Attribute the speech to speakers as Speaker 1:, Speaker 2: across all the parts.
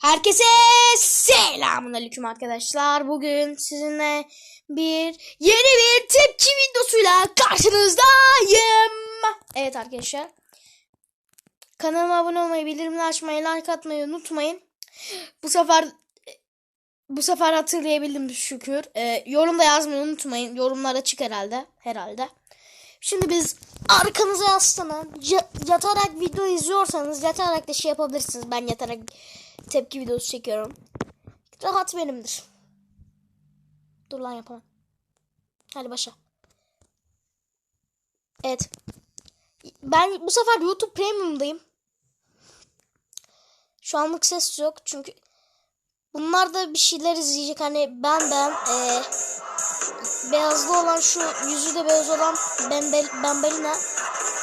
Speaker 1: Herkese selamun aleyküm arkadaşlar. Bugün sizinle bir yeni bir tepki videosuyla karşınızdayım. Evet arkadaşlar. Kanalıma abone olmayı, bildirimleri açmayı, like atmayı unutmayın. Bu sefer bu sefer hatırlayabildim şükür. Ee, yorumda yazmayı unutmayın. Yorumlar açık herhalde. Herhalde. Şimdi biz arkanıza yaslanın. Ya- yatarak video izliyorsanız yatarak da şey yapabilirsiniz. Ben yatarak tepki videosu çekiyorum. Rahat benimdir. Dur lan yapamam. Hadi başla. Evet. Ben bu sefer YouTube Premium'dayım. Şu anlık ses yok çünkü bunlar da bir şeyler izleyecek. Hani ben ben eee beyazlı olan şu yüzü de beyaz olan Bembel, Bembelina.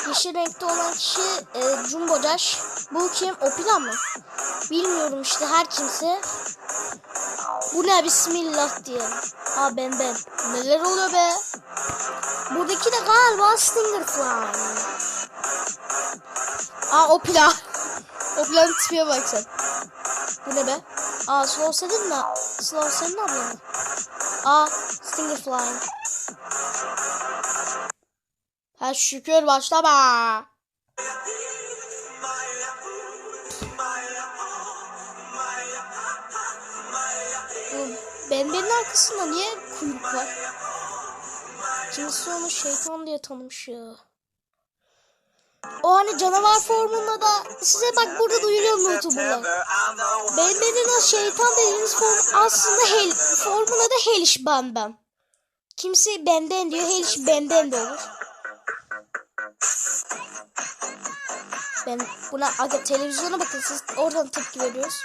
Speaker 1: Yeşil renkte olan kişi e, Jumbo Dash. Bu kim? Opila mı? Bilmiyorum işte her kimse. Bu ne bismillah diyelim. Ha ben ben. Neler oluyor be? Buradaki de galiba Stingerfly. Aa Opila. Opila'nın tipine bak sen. Bu ne be? Aa Slow senin mi? Slow senin ablan mı? Aa Stingerfly. Ha şükür başlama. Bu Benbenin arkasında niye kuyruk var? Kimisi onu şeytan diye tanımış ya. O hani canavar formunda da size bak burada duyuruyorum YouTube'da. Benbenin o şeytan dediğiniz form aslında hel, formuna da Hellish Bam Kimisi benden diyor, Hellish benden de olur. Ben buna aga televizyona bakın siz oradan tepki veriyoruz.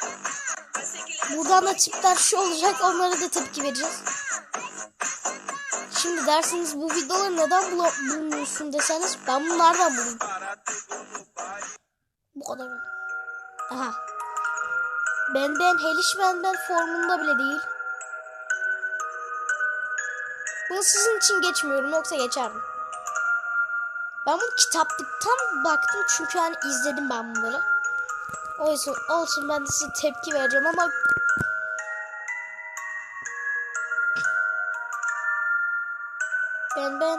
Speaker 1: Buradan da tipler şu olacak onlara da tepki vereceğiz. Şimdi dersiniz bu videoları neden bulmuyorsun deseniz ben bunlardan buldum. Bu kadar. Aha. Ben ben Heliş ben formunda bile değil. Bunu sizin için geçmiyorum yoksa geçerdim. Ben bunu kitaplıktan baktım çünkü hani izledim ben bunları. Olsun, olsun ben de size tepki vereceğim ama ben ben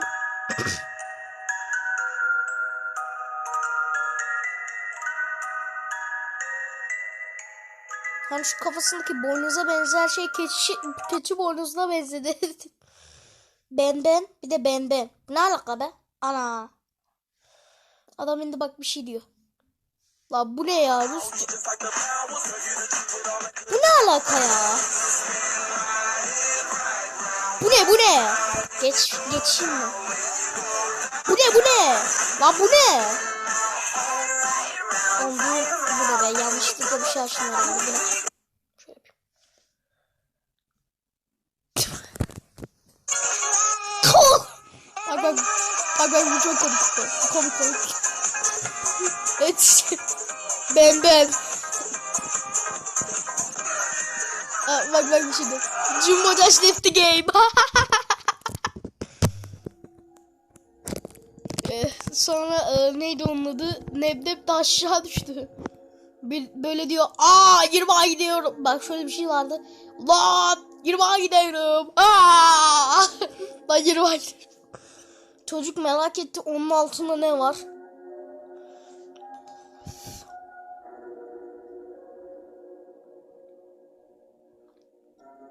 Speaker 1: Hani şu kafasındaki boynuza benzer şey keçi, keçi boynuzuna benzedi. ben ben bir de ben ben. Ne alaka be? Ana. Adam indi bak bir şey diyor. La bu ne ya Rusça? Bu ne alaka ya? Bu ne bu ne? Geç geçeyim mi? Bu ne bu ne? La bu ne? Oğlum bu, bu ne be yanlışlıkla bir şey ne? Bak bak bak bak bu çok komik komik komik. Evet. Ben ben. Aa, bak bak de. Jumbo Dash left the game. Eh, Sonra e, neydi onun adı? Nebneb de aşağı düştü. Bir, böyle diyor. Aa 20'a gidiyorum. Bak şöyle bir şey vardı. Lan 20'a gidiyorum. Aa! Lan 20'a gidiyorum. Çocuk merak etti onun altında ne var?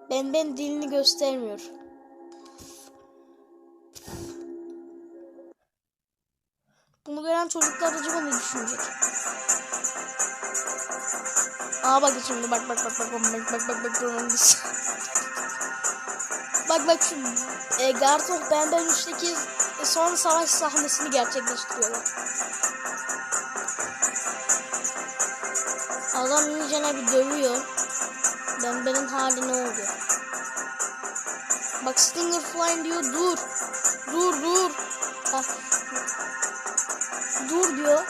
Speaker 1: Ben ben dilini göstermiyor. Bunu gören çocuklar acaba ne düşünecek? Aa bak şimdi bak bak bak bak bak bak bak bak bak bak Bak şu e, Guard of Benden 3'teki son savaş sahnesini gerçekleştiriyorlar. Adam iyicene bir dövüyor. Ben benim hali ne oldu? Bak Stinger Flying diyor dur. Dur dur. Bak. Dur diyor.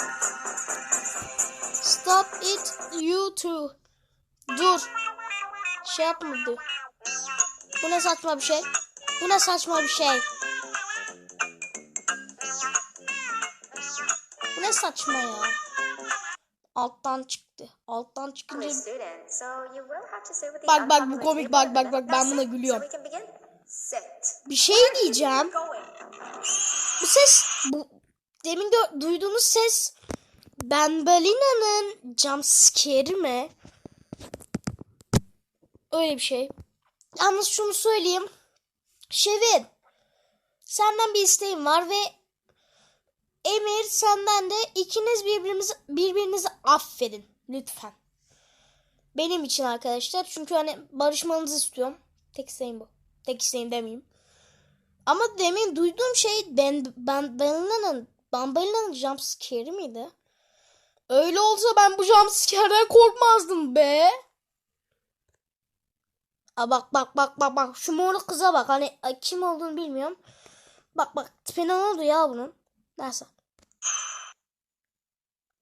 Speaker 1: Stop it you too. Dur. Şey yapma diyor. Bu ne saçma bir şey? Bu ne saçma bir şey? Ne saçma ya? Alttan çıktı. Alttan çıkınca Bak, bak, bu komik, bak, bak, bak, ben buna gülüyorum. Bir şey diyeceğim. Bu ses bu demin gö- duyduğunuz ses Benbalina'nın jumpscare'i mi? Öyle bir şey. Yalnız şunu söyleyeyim. Şevin senden bir isteğim var ve Emir senden de ikiniz birbirinizi birbirinizi affedin lütfen. Benim için arkadaşlar. Çünkü hani barışmanızı istiyorum. Tek isteğim bu. Tek isteğim demeyeyim. Ama demin duyduğum şey ben ben Balina'nın Bambalina'nın jumpscare'i miydi? Öyle olsa ben bu jumpscare'den korkmazdım be. Aa bak bak bak bak bak şu morlu kıza bak hani kim olduğunu bilmiyorum. Bak bak tipine ne oldu ya bunun? Neyse.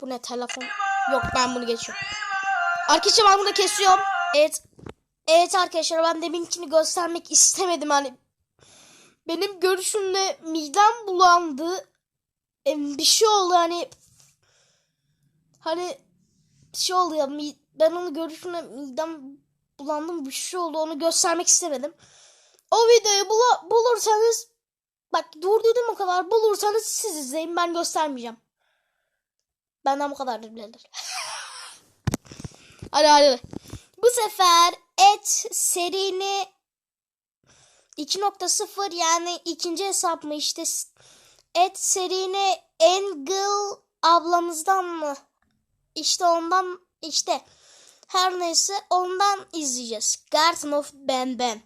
Speaker 1: Bu ne telefon? Yok ben bunu geçiyorum. Arkadaşlar ben bunu kesiyorum. Evet. Evet arkadaşlar ben deminkini göstermek istemedim hani benim görüşümde midem bulandı. E, Bir şey oldu hani hani bir şey oldu ya ben onu görüşümde midem bulandım bir şey oldu onu göstermek istemedim. O videoyu bula- bulursanız bak durdurdum o kadar bulursanız siz izleyin ben göstermeyeceğim. Benden bu kadardır birader. hadi hadi. Bu sefer et serini 2.0 yani ikinci hesap mı işte et serine Engel ablamızdan mı? İşte ondan işte her neyse ondan izleyeceğiz. Garden of Ben Ben.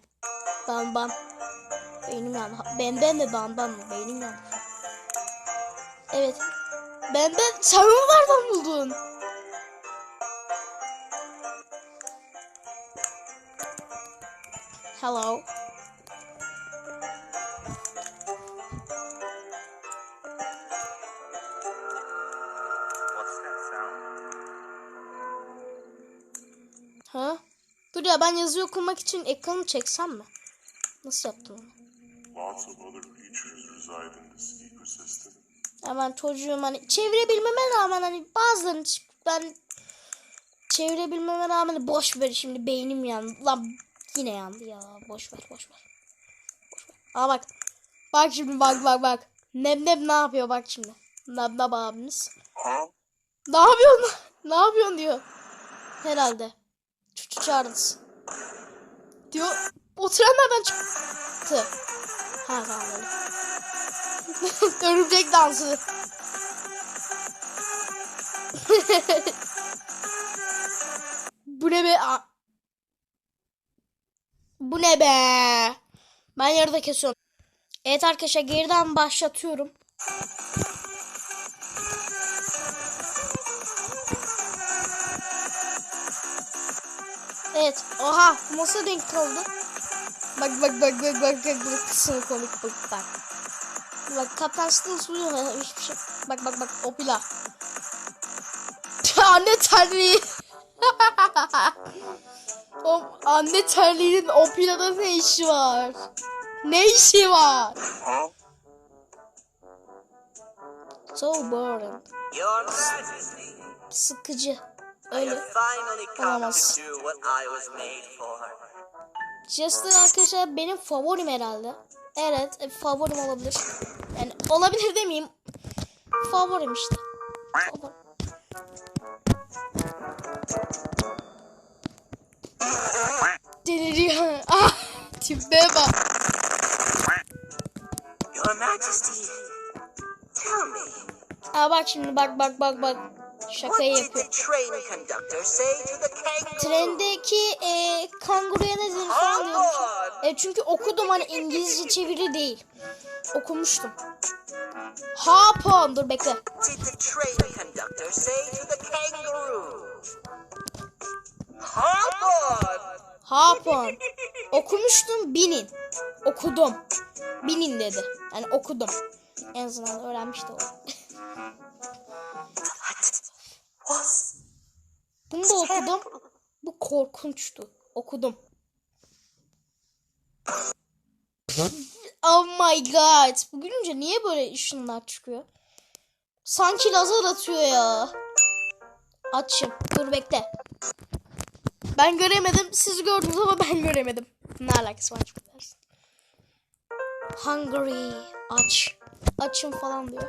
Speaker 1: Ben Ben. Beynim yandı. Ben Ben de Ben Ben mi? Beynim yandı. Evet. Ben sen mi nereden buldun? Hello. Ha? Dur ya ben yazı okumak için ekranı çeksem mi? Nasıl yaptım onu? Ya ben çocuğum hani çevirebilmeme rağmen hani bazılarını ben çevirebilmeme rağmen boş ver şimdi beynim yandı. Lan yine yandı ya. Boş ver boş ver. Boş ver. Aa bak. Bak şimdi bak bak bak. Neb neb ne yapıyor bak şimdi. Neb neb abimiz. Ne yapıyorsun? ne yapıyorsun diyor. Herhalde. Çuçu çağırdınız. Diyor. O tren nereden çıktı? Ha tamam. Örümcek dansı. Bu ne be? Bu ne be? Ben yarıda kesiyorum. Evet arkadaşlar geriden başlatıyorum. Evet. Oha nasıl denk kaldı? Bak bak bak bak bak bak bu kısmı komik bak bak. Bak Kaptan Stills uyuyor hiçbir şey. Bak bak bak Opila. anne terliği. o anne terliğinin Opila'da ne işi var? Ne işi var? So boring. Sıkıcı. Öyle. Olamaz. Jester arkadaşlar benim favorim herhalde. Evet e, favorim olabilir. Yani olabilir demeyeyim. Favorim işte. Favorim. Deliriyor. Ah, tipe bak.
Speaker 2: Your Majesty, tell me,
Speaker 1: Aa bak şimdi bak bak bak bak. Şakayı yapıyor. Trendeki e, kanguruya ne denir falan diyormuş. E, çünkü okudum hani İngilizce çeviri değil. Okumuştum. Hop on. Dur bekle.
Speaker 2: Did the train conductor say to the kangaroo? Hop on!
Speaker 1: Hop on. Okumuştum binin. Okudum. Binin dedi. Yani okudum. En azından öğrenmiş de oldum.
Speaker 2: What was
Speaker 1: Bunu da okudum. Bu korkunçtu. Okudum. oh my god. Bu gülünce niye böyle ışınlar çıkıyor? Sanki lazer atıyor ya. Açım. Dur bekle. Ben göremedim. Siz gördünüz ama ben göremedim. Ne alakası var şimdi dersin. Hungry. Aç. Açım falan diyor.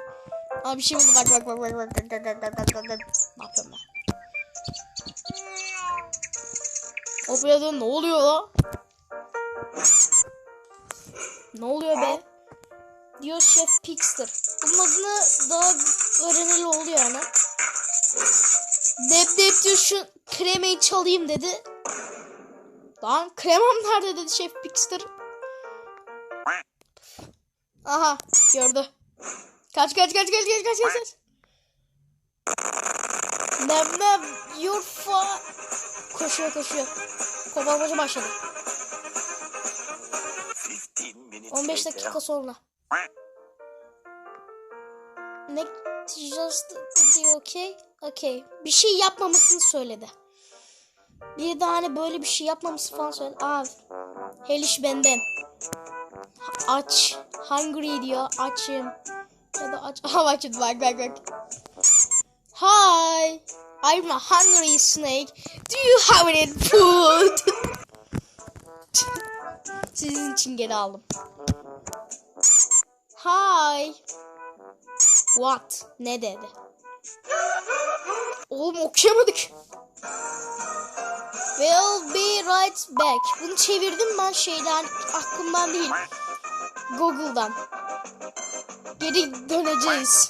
Speaker 1: Abi şimdi bak bak bak bak bak bak bak bak bak bak O sırada ne oluyor la? Ne oluyor be? Diyor Şef Pixter. Bunun adını daha öğreneli oldu yani. Dep dep diyor şu kremayı çalayım dedi. Lan kremam nerede dedi Şef Pixter. Aha gördü. Kaç kaç kaç kaç kaç kaç kaç. Nem nem yurfa. Koşuyor koşuyor. Kovalmaca başladı.
Speaker 2: 15 minutes
Speaker 1: 15
Speaker 2: later.
Speaker 1: dakika sonra. Ne just diyor okey. Okey. Bir şey yapmamasını söyledi. Bir de hani böyle bir şey yapmaması falan söyledi. Aa. Heliş benden. Aç. Hungry diyor. Açım. Ya da aç. Aha bak şimdi bak bak bak. Hi. I'm a hungry snake. Do you have any food? Sizin için geri aldım. Hi. What? Ne dedi? Oğlum okuyamadık. We'll be right back. Bunu çevirdim ben şeyden aklımdan değil. Google'dan. Geri döneceğiz.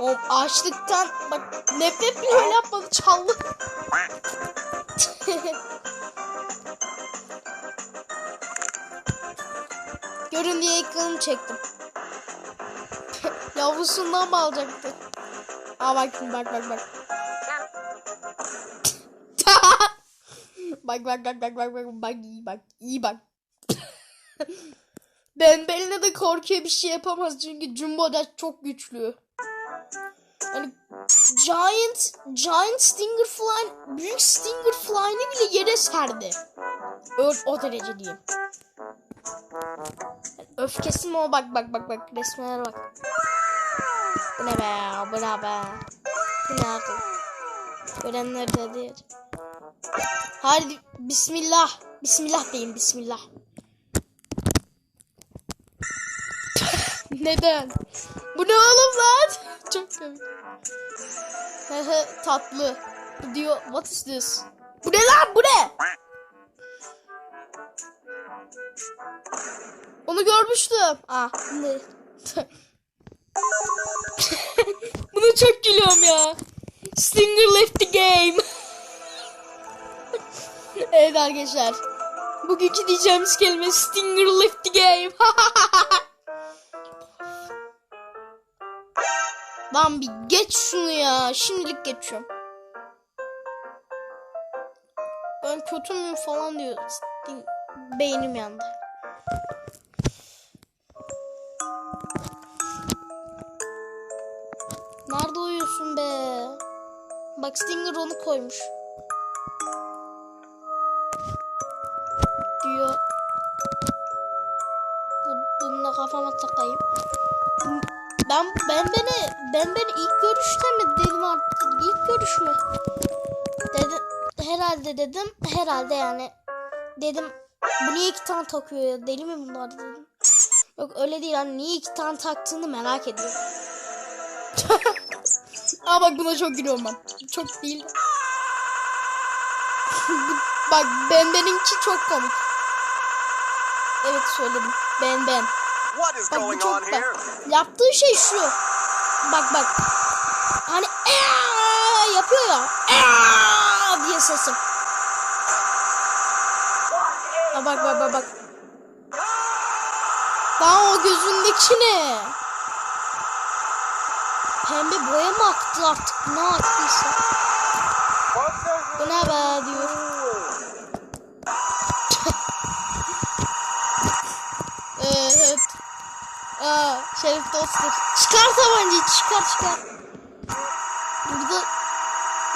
Speaker 1: O açlıktan bak nefret bile öyle yapmadı çaldı. Görün diye ekranımı çektim. Yavrusundan mı alacaktı? Aa bak şimdi bak bak bak. bak bak bak bak bak bak bak iyi bak iyi bak. ben beline de korkuyor bir şey yapamaz çünkü Jumbo da çok güçlü. Yani Giant Giant Stinger Fly büyük Stinger Fly'ni bile yere serdi. O, o derece diyeyim. Öfkesi mi o bak bak bak bak resmlere bak. Bu ne be bu ne be. Bu ne akıl. Görenler de değil. Hadi bismillah. Bismillah deyin bismillah. Neden? Bu ne oğlum lan? Çok komik. Hehe tatlı. Diyor what is this? Bu ne lan bu ne? Onu görmüştüm. Ah ne? Buna çok gülüyorum ya. Stinger left the game. evet arkadaşlar. Bugünkü diyeceğimiz kelime Stinger left the game. Lan bir geç şunu ya. Şimdilik geçiyorum. Ben kötü müyüm falan diyor. Beynim yandı. Nerede uyuyorsun be? Bak Stinger onu koymuş. Diyor. Bu, bununla kafama takayım. Ben ben beni ben beni ilk görüşte mi dedim artık ilk görüş mü? Dedim herhalde dedim herhalde yani dedim bu niye iki tane takıyor ya deli mi bunlar dedim. Yok öyle değil hani niye iki tane taktığını merak ediyorum. Aa bak buna çok gülüyorum ben. Çok değil. Bak ben benimki çok komik. Evet söyledim. Ben ben. Bak bu çok bak. Yaptığı şey şu. Bak bak. Hani "Aa!" yapıyor ya. "Aa!" diye sesi. Ha bak bak bak bak. Daha o gözündeki ne? Pembe boya mı aktı artık? Ne aktıysa. Bu ne be diyor. evet. Aa, Şerif dostum. Çıkar tabancayı çıkar çıkar. Burada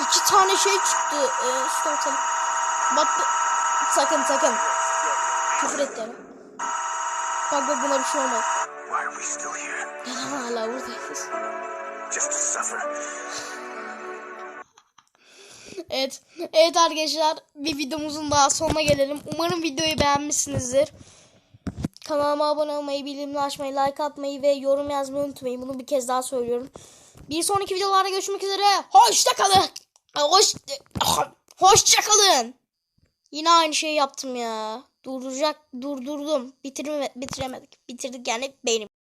Speaker 1: iki tane şey çıktı. Ee, sakın. Bak sakın sakın. Küfür et yani. Bak bak buna bir şey olmaz. Neden hala buradayız?
Speaker 2: Just to suffer.
Speaker 1: evet. Evet arkadaşlar bir videomuzun daha sonuna gelelim. Umarım videoyu beğenmişsinizdir. Kanalıma abone olmayı, bildirimleri açmayı, like atmayı ve yorum yazmayı unutmayın. Bunu bir kez daha söylüyorum. Bir sonraki videolarda görüşmek üzere. Hoşça kalın. Hoş Hoşça kalın. Yine aynı şeyi yaptım ya. Durduracak durdurdum. Bitirme, bitiremedik. Bitirdik yani benim.